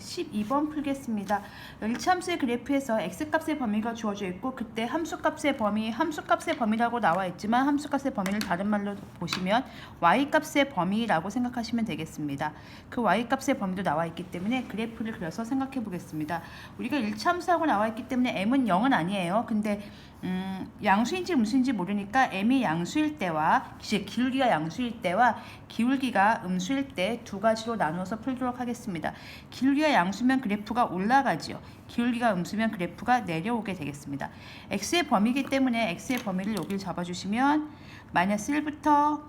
12번 풀겠습니다. 1차함수의 그래프에서 x값의 범위가 주어져 있고 그때 함수값의 범위, 함수값의 범위라고 나와 있지만 함수값의 범위를 다른 말로 보시면 y값의 범위라고 생각하시면 되겠습니다. 그 y값의 범위도 나와 있기 때문에 그래프를 그려서 생각해 보겠습니다. 우리가 1차함수하고 나와 있기 때문에 m은 0은 아니에요. 근데 음, 양수인지 음수인지 모르니까 m이 양수일 때와 즉 기울기가 양수일 때와 기울기가 음수일 때 두 가지로 나누어서 풀도록 하겠습니다. 기울기가 양수면 그래프가 올라가지요. 기울기가 음수면 그래프가 내려오게 되겠습니다. x의 범위이기 때문에 x의 범위를 여기를 잡아주시면 마이너스 1부터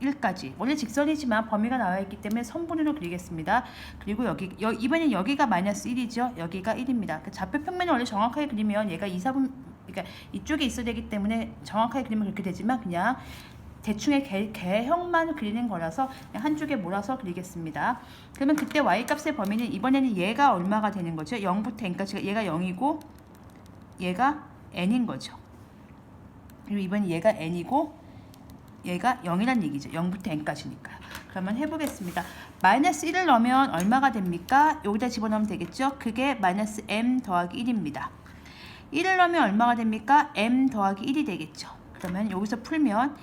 1까지 원래 직선이지만 범위가 나와 있기 때문에 선분으로 그리겠습니다. 그리고 여기 여, 이번엔 여기가 마이너스 1이죠. 여기가 1입니다. 그 좌표 평면을 원래 정확하게 그리면 얘가 2, 4분 그러니까 이쪽에 있어야 되기 때문에 정확하게 그리면 그렇게 되지만 그냥 대충의 개, 개형만 그리는 거라서 한쪽에 몰아서 그리겠습니다. 그러면 그때 y값의 범위는 이번에는 얘가 얼마가 되는 거죠? 0부터 n까지가 얘가 0이고 얘가 n인 거죠. 그리고 이번엔 얘가 n이고 얘가 0이란 얘기죠. 0부터 n까지니까요. 그러면 해보겠습니다. 마이너스 1을 넣으면 얼마가 됩니까? 여기다 집어넣으면 되겠죠? 그게 마이너스 m 더하기 1입니다. 1을 넣으면 얼마가 됩니까? m 더하기 1이 되겠죠. 그러면 여기서 풀면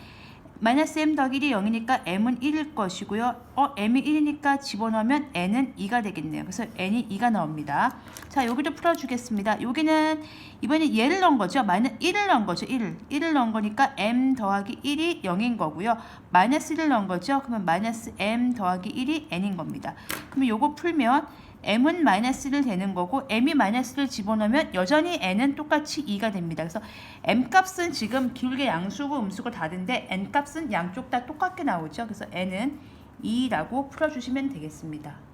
마이너스 m 더하기 1이 0이니까 m은 1일 것이고요. 어, m이 1이니까 집어넣으면 n은 2가 되겠네요. 그래서 n이 2가 나옵니다. 자, 여기도 풀어주겠습니다. 여기는 이번에 얘를 넣은 거죠. 마이너스 1을 넣은 거죠. 1을. 1을 넣은 거니까 m 더하기 1이 0인 거고요. 마이너스 1을 넣은 거죠. 그러면 마이너스 m 더하기 1이 n인 겁니다. 그러면 요거 풀면 m은 마이너스를 되는 거고 m이 마이너스를 집어넣으면 여전히 n은 똑같이 2가 됩니다. 그래서 m 값은 지금 기울기 양수고 음수고 다른데 n 값은 양쪽 다 똑같게 나오죠. 그래서 n은 2라고 풀어주시면 되겠습니다.